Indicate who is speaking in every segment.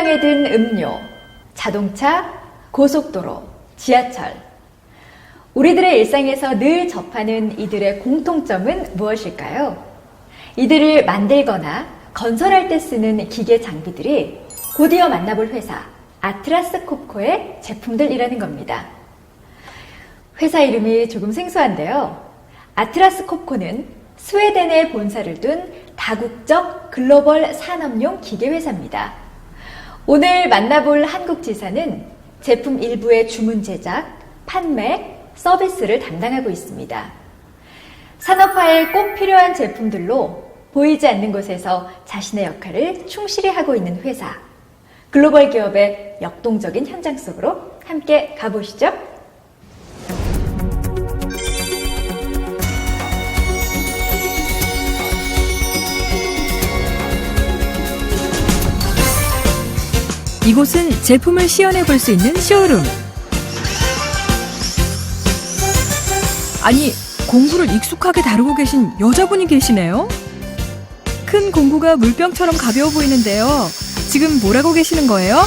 Speaker 1: 페트병에 든 음료, 자동차, 고속도로, 지하철. 우리들의 일상에서 늘 접하는 이들의 공통점은 무엇일까요? 이들을 만들거나 건설할 때 쓰는 기계 장비들이 곧이어 만나볼 회사 아트라스 콥코의 제품들이라는 겁니다. 회사 이름이 조금 생소한데요. 아트라스 콥코는 스웨덴에 본사를 둔 다국적 글로벌 산업용 기계회사입니다. 오늘 만나볼 한국 지사는 제품 일부의 주문 제작, 판매, 서비스를 담당하고 있습니다. 산업화에 꼭 필요한 제품들로 보이지 않는 곳에서 자신의 역할을 충실히 하고 있는 회사. 글로벌 기업의 역동적인 현장 속으로 함께 가보시죠.
Speaker 2: 이곳은 제품을 시연해 볼 수 있는 쇼룸. 아니, 공구를 익숙하게 다루고 계신 여자분이 계시네요? 큰 공구가 물병처럼 가벼워 보이는데요. 지금 뭐라고 계시는 거예요?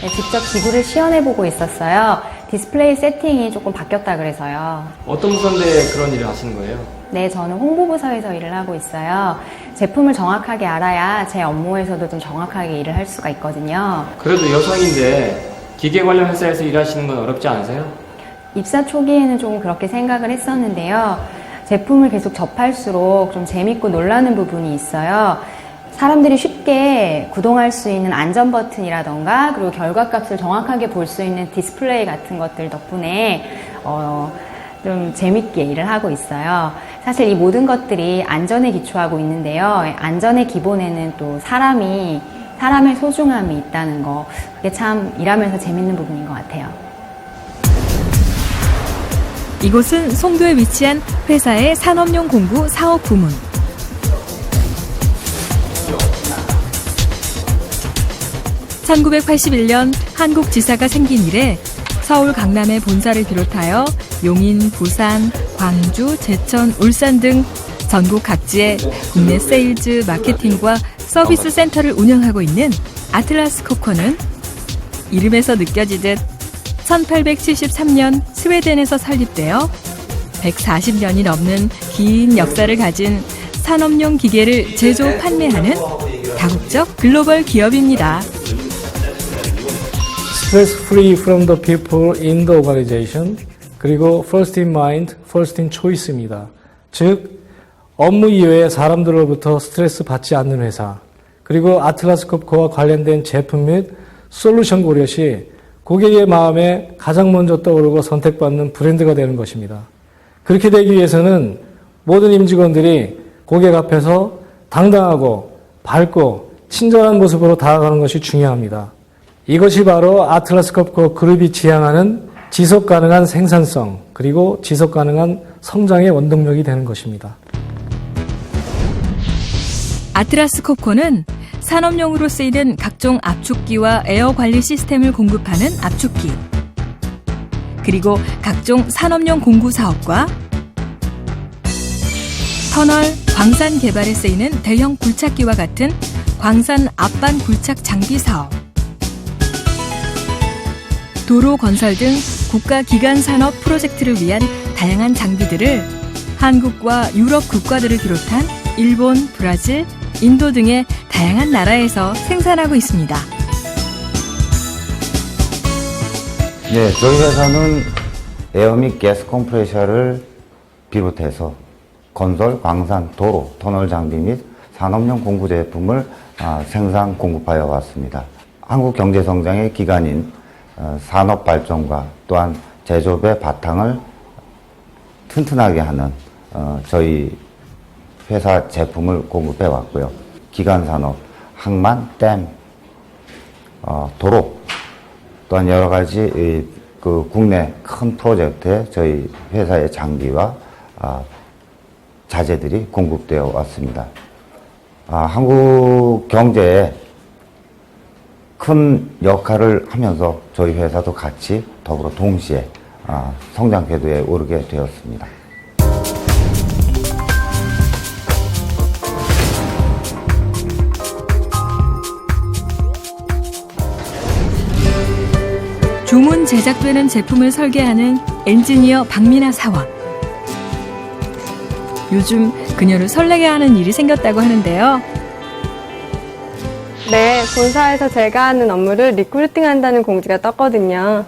Speaker 3: 네, 직접 기구를 시연해 보고 있었어요. 디스플레이 세팅이 조금 바뀌었다 그래서요.
Speaker 4: 어떤 부서인데 그런 일을 하시는 거예요?
Speaker 3: 네, 저는 홍보부서에서 일을 하고 있어요. 제품을 정확하게 알아야 제 업무에서도 좀 정확하게 일을 할 수가 있거든요.
Speaker 4: 그래도 여성인데 기계 관련 회사에서 일하시는 건 어렵지 않으세요?
Speaker 3: 입사 초기에는 조금 그렇게 생각을 했었는데요. 제품을 계속 접할수록 좀 재밌고 놀라는 부분이 있어요. 사람들이 쉽게 구동할 수 있는 안전 버튼이라던가 그리고 결과값을 정확하게 볼 수 있는 디스플레이 같은 것들 덕분에 어, 좀 재밌게 일을 하고 있어요. 사실 이 모든 것들이 안전에 기초하고 있는데요. 안전의 기본에는 또 사람이 사람의 소중함이 있다는 거 그게 참 일하면서 재밌는 부분인 것 같아요.
Speaker 2: 이곳은 송도에 위치한 회사의 산업용 공구 사업 부문. (1981년) 한국 지사가 생긴 이래 서울 강남의 본사를 비롯하여 용인 부산 광주 제천 울산 등 전국 각지에 국내 세일즈 마케팅과 서비스 센터를 운영하고 있는 아틀라스 코코는 이름에서 느껴지듯 1873년 스웨덴에서 설립되어 140년이 넘는 긴 역사를 가진 산업용 기계를 제조 판매하는 다국적 글로벌 기업입니다.
Speaker 5: Stress free from the people in the organization 그리고 first in mind, first in choice입니다. 즉 업무 이외에 사람들로부터 스트레스 받지 않는 회사 그리고 아틀라스콥코와 관련된 제품 및 솔루션 고려 시 고객의 마음에 가장 먼저 떠오르고 선택받는 브랜드가 되는 것입니다. 그렇게 되기 위해서는 모든 임직원들이 고객 앞에서 당당하고 밝고 친절한 모습으로 다가가는 것이 중요합니다. 이것이 바로 아틀라스컵코 그룹이 지향하는 지속 가능한 생산성 그리고 지속 가능한 성장의 원동력이 되는 것입니다.
Speaker 2: 아트라스 코코는 산업용으로 쓰이는 각종 압축기와 에어 관리 시스템을 공급하는 압축기, 그리고 각종 산업용 공구 사업과 터널, 광산 개발에 쓰이는 대형 굴착기와 같은 광산 앞반 굴착 장비 사업, 도로 건설 등 국가 기간 산업 프로젝트를 위한 다양한 장비들을 한국과 유럽 국가들을 비롯한 일본, 브라질, 인도 등의 다양한 나라에서 생산하고 있습니다.
Speaker 6: 네, 저희 회사는 에어 및 가스 컴프레셔를 비롯해서 건설, 광산, 도로, 터널 장비 및 산업용 공구 제품을 아, 생산 공급하여 왔습니다. 한국 경제 성장의 기간인 어, 산업 발전과 또한 제조업의 바탕을 튼튼하게 하는 어, 저희 회사 제품을 공급해 왔고요. 기간 산업, 항만, 댐, 어, 도로 또한 여러 가지 이, 그 국내 큰 프로젝트에 저희 회사의 장비와 아, 자재들이 공급되어 왔습니다. 아, 한국 경제에 큰 역할을 하면서 저희 회사도 같이 더불어 동시에 아, 성장 궤도에 오르게 되었습니다.
Speaker 2: 주문 제작되는 제품을 설계하는 엔지니어 박민아 사원. 요즘 그녀를 설레게 하는 일이 생겼다고 하는데요.
Speaker 7: 네, 본사에서 제가 하는 업무를 리크루팅 한다는 공지가 떴거든요.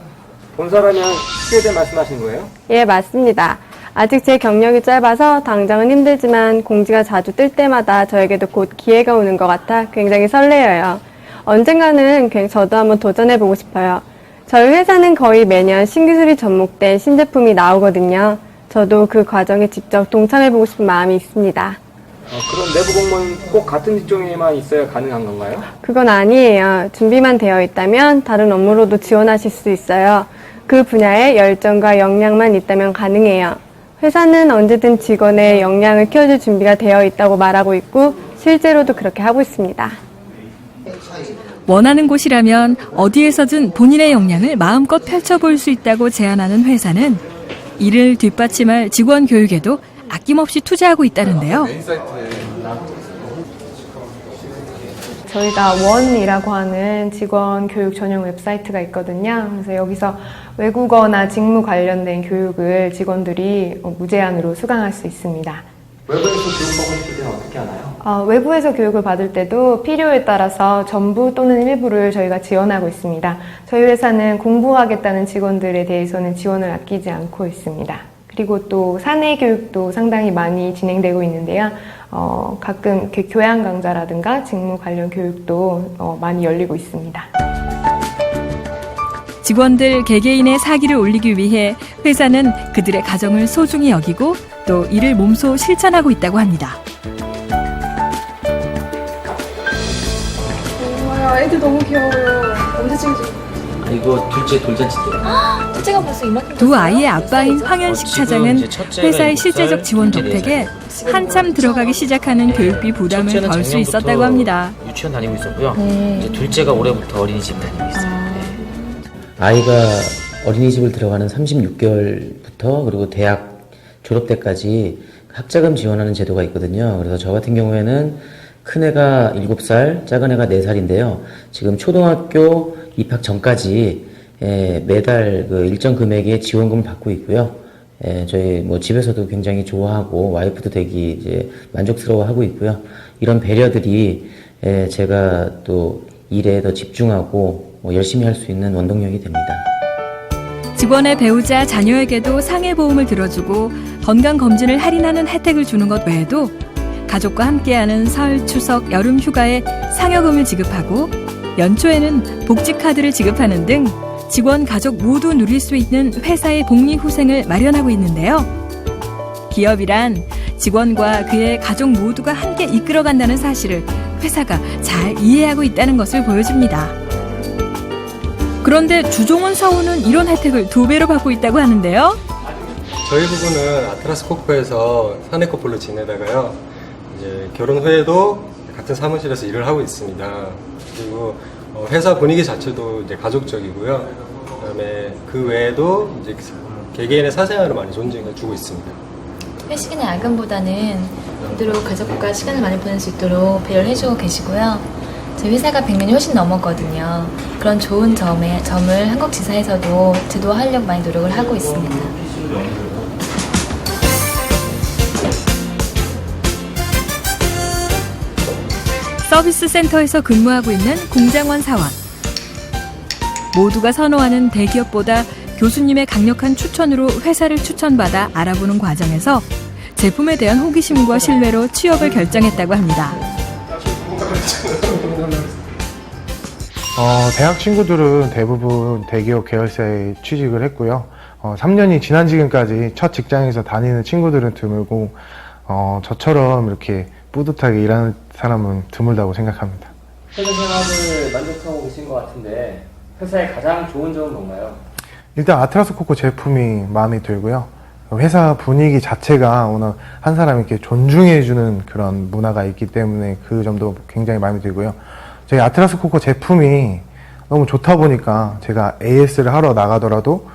Speaker 4: 본사라면 스웨덴 말씀하시는 거예요?
Speaker 7: 예, 맞습니다. 아직 제 경력이 짧아서 당장은 힘들지만 공지가 자주 뜰 때마다 저에게도 곧 기회가 오는 것 같아 굉장히 설레어요. 언젠가는 굉- 저도 한번 도전해보고 싶어요. 저희 회사는 거의 매년 신기술이 접목된 신제품이 나오거든요. 저도 그 과정에 직접 동참해보고 싶은 마음이 있습니다.
Speaker 4: 어, 그럼 내부 공무원 꼭 같은 직종에만 있어야 가능한 건가요?
Speaker 7: 그건 아니에요. 준비만 되어 있다면 다른 업무로도 지원하실 수 있어요. 그 분야에 열정과 역량만 있다면 가능해요. 회사는 언제든 직원의 역량을 키워줄 준비가 되어 있다고 말하고 있고 실제로도 그렇게 하고 있습니다.
Speaker 2: 원하는 곳이라면 어디에서든 본인의 역량을 마음껏 펼쳐볼 수 있다고 제안하는 회사는 이를 뒷받침할 직원 교육에도 아낌없이 투자하고 있다는데요.
Speaker 7: 저희가 원이라고 하는 직원 교육 전용 웹사이트가 있거든요. 그래서 여기서 외국어나 직무 관련된 교육을 직원들이 어, 무제한으로 수강할 수 있습니다.
Speaker 4: 외부에서 교육받고 싶을 때는 어떻게 하나요?
Speaker 7: 어, 외부에서 교육을 받을 때도 필요에 따라서 전부 또는 일부를 저희가 지원하고 있습니다. 저희 회사는 공부하겠다는 직원들에 대해서는 지원을 아끼지 않고 있습니다. 그리고 또 사내 교육도 상당히 많이 진행되고 있는데요. 어, 가끔 이렇게 교양 강좌라든가 직무 관련 교육도 어, 많이 열리고 있습니다.
Speaker 2: 직원들 개개인의 사기를 올리기 위해 회사는 그들의 가정을 소중히 여기고 또 이를 몸소 실천하고 있다고 합니다.
Speaker 8: 와, 애들 너무 귀여워요. 언제?
Speaker 9: 아, 이거 둘째 돌잔치 때.
Speaker 8: 첫째가 벌써 이만큼
Speaker 2: 두 아이의 아빠인 황현식
Speaker 9: 어, 지금
Speaker 2: 차장은 회사의 실제적
Speaker 9: 살,
Speaker 2: 지원 덕택에
Speaker 9: 네
Speaker 2: 한참 들어가기 시작하는 교육비 부담을 덜 수 있었다고 합니다.
Speaker 9: 유치원 다니고 있었고요.
Speaker 8: 네.
Speaker 9: 이제 둘째가 올해부터 어린이집 다니고 있어요.
Speaker 10: 아이가 어린이집을 들어가는 36개월부터 그리고 대학 졸업 때까지 학자금 지원하는 제도가 있거든요. 그래서 저 같은 경우에는 큰 애가 7살, 작은 애가 4살인데요. 지금 초등학교 입학 전까지 예, 매달 그 일정 금액의 지원금을 받고 있고요. 예, 저희 뭐 집에서도 굉장히 좋아하고 와이프도 되게 이제 만족스러워하고 있고요. 이런 배려들이 예, 제가 또 일에 더 집중하고 뭐 열심히 할 수 있는 원동력이 됩니다.
Speaker 2: 직원의 배우자 자녀에게도 상해 보험을 들어주고 건강 검진을 할인하는 혜택을 주는 것 외에도 가족과 함께하는 설, 추석, 여름 휴가에 상여금을 지급하고 연초에는 복지카드를 지급하는 등 직원 가족 모두 누릴 수 있는 회사의 복리후생을 마련하고 있는데요. 기업이란 직원과 그의 가족 모두가 함께 이끌어간다는 사실을 회사가 잘 이해하고 있다는 것을 보여줍니다. 그런데 주종원 사원은 이런 혜택을 두 배로 받고 있다고 하는데요.
Speaker 11: 저희 부부는 아트라스 코코에서 사내 커플로 지내다가요. 이제 결혼 후에도 같은 사무실에서 일을 하고 있습니다. 그리고 어, 회사 분위기 자체도 이제 가족적이고요. 그다음에 그 외에도 이제 개개인의 사생활을 많이 존중해 주고 있습니다.
Speaker 8: 회식이나 야근보다는 그대로 가족과 시간을 많이 보낼 수 있도록 배려를 해주고 계시고요. 저희 회사가 100년이 훨씬 넘었거든요. 그런 좋은 점에, 점을 한국 지사에서도 제도화하려고 많이 노력을 하고 있습니다.
Speaker 2: 서비스 센터에서 근무하고 있는 공장원 사원. 모두가 선호하는 대기업보다 교수님의 강력한 추천으로 회사를 추천받아 알아보는 과정에서 제품에 대한 호기심과 신뢰로 취업을 결정했다고 합니다.
Speaker 12: 어, 대학 친구들은 대부분 대기업 계열사에 취직을 했고요. 어, 3년이 지난 지금까지 첫 직장에서 다니는 친구들은 드물고, 어, 저처럼 이렇게 뿌듯하게 일하는 사람은 드물다고 생각합니다.
Speaker 4: 회사 생활을 만족하고 계신 것 같은데 회사의 가장 좋은 점은 뭔가요?
Speaker 12: 일단 아트라스 코코 제품이 마음에 들고요. 회사 분위기 자체가 오늘 한 사람 이렇게 존중해주는 그런 문화가 있기 때문에 그 점도 굉장히 마음에 들고요. 저희 아트라스 코코 제품이 너무 좋다 보니까 제가 AS를 하러 나가더라도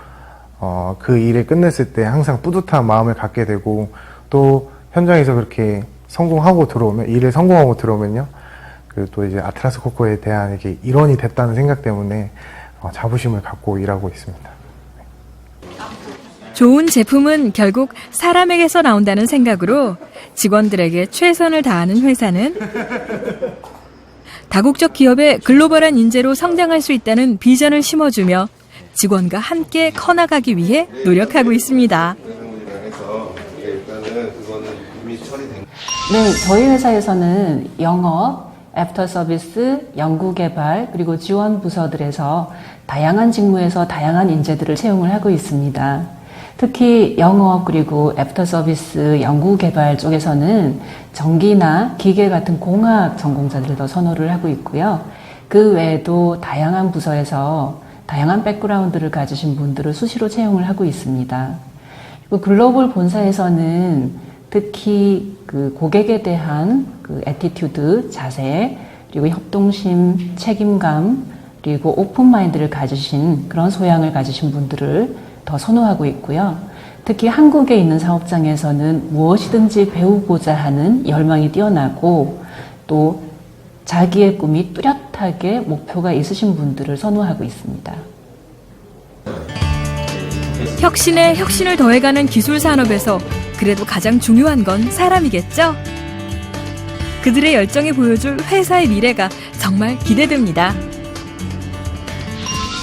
Speaker 12: 어, 그 일을 끝냈을 때 항상 뿌듯한 마음을 갖게 되고 또 현장에서 그렇게 성공하고 들어오면 일을 성공하고 들어오면요. 그또 이제 아트라스 코코에 대한 이렇게 일원이 됐다는 생각 때문에 어, 자부심을 갖고 일하고 있습니다.
Speaker 2: 좋은 제품은 결국 사람에게서 나온다는 생각으로 직원들에게 최선을 다하는 회사는 다국적 기업의 글로벌한 인재로 성장할 수 있다는 비전을 심어주며 직원과 함께 커나가기 위해 노력하고 있습니다.
Speaker 13: 네, 저희 회사에서는 영업, 애프터 서비스, 연구개발, 그리고 지원 부서들에서 다양한 직무에서 다양한 인재들을 채용을 하고 있습니다. 특히 영업 그리고 애프터 서비스 연구 개발 쪽에서는 전기나 기계 같은 공학 전공자들을 더 선호를 하고 있고요. 그 외에도 다양한 부서에서 다양한 백그라운드를 가지신 분들을 수시로 채용을 하고 있습니다. 그리고 글로벌 본사에서는 특히 그 고객에 대한 그 애티튜드, 자세, 그리고 협동심, 책임감, 그리고 오픈 마인드를 가지신 그런 소양을 가지신 분들을 더 선호하고 있고요. 특히 한국에 있는 사업장에서는 무엇이든지 배우고자 하는 열망이 뛰어나고 또 자기의 꿈이 뚜렷하게 목표가 있으신 분들을 선호하고 있습니다.
Speaker 2: 혁신에 혁신을 더해가는 기술 산업에서 그래도 가장 중요한 건 사람이겠죠? 그들의 열정이 보여줄 회사의 미래가 정말 기대됩니다.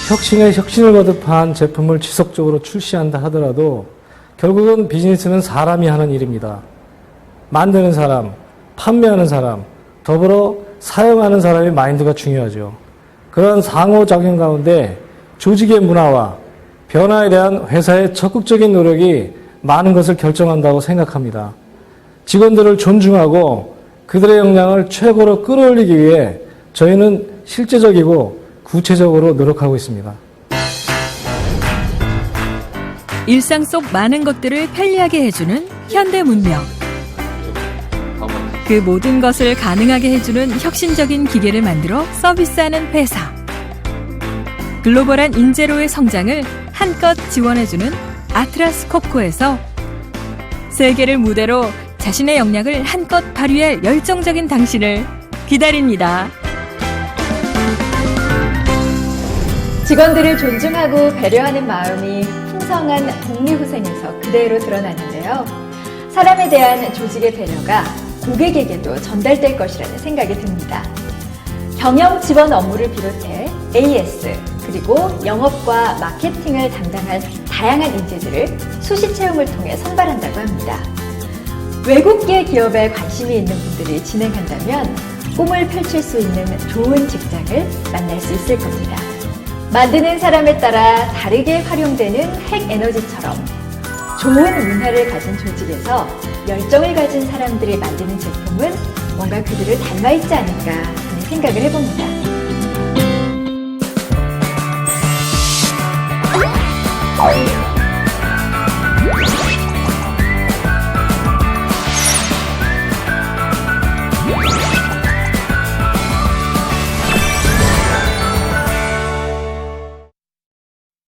Speaker 5: 혁신에 혁신을 거듭한 제품을 지속적으로 출시한다 하더라도 결국은 비즈니스는 사람이 하는 일입니다. 만드는 사람, 판매하는 사람, 더불어 사용하는 사람의 마인드가 중요하죠. 그런 상호작용 가운데 조직의 문화와 변화에 대한 회사의 적극적인 노력이 많은 것을 결정한다고 생각합니다. 직원들을 존중하고 그들의 역량을 최고로 끌어올리기 위해 저희는 실제적이고 구체적으로 노력하고 있습니다.
Speaker 2: 일상 속 많은 것들을 편리하게 해주는 현대 문명. 그 모든 것을 가능하게 해주는 혁신적인 기계를 만들어 서비스하는 회사. 글로벌한 인재로의 성장을 한껏 지원해주는 아트라스 코코에서 세계를 무대로 자신의 역량을 한껏 발휘할 열정적인 당신을 기다립니다.
Speaker 1: 직원들을 존중하고 배려하는 마음이 풍성한 복리후생에서 그대로 드러나는데요. 사람에 대한 조직의 배려가 고객에게도 전달될 것이라는 생각이 듭니다. 경영 지원 업무를 비롯해 AS 그리고 영업과 마케팅을 담당할 다양한 인재들을 수시 채용을 통해 선발한다고 합니다. 외국계 기업에 관심이 있는 분들이 진행한다면 꿈을 펼칠 수 있는 좋은 직장을 만날 수 있을 겁니다. 만드는 사람에 따라 다르게 활용되는 핵 에너지처럼 좋은 문화를 가진 조직에서 열정을 가진 사람들이 만드는 제품은 뭔가 그들을 닮아 있지 않을까 하는 생각을 해봅니다. Thank you.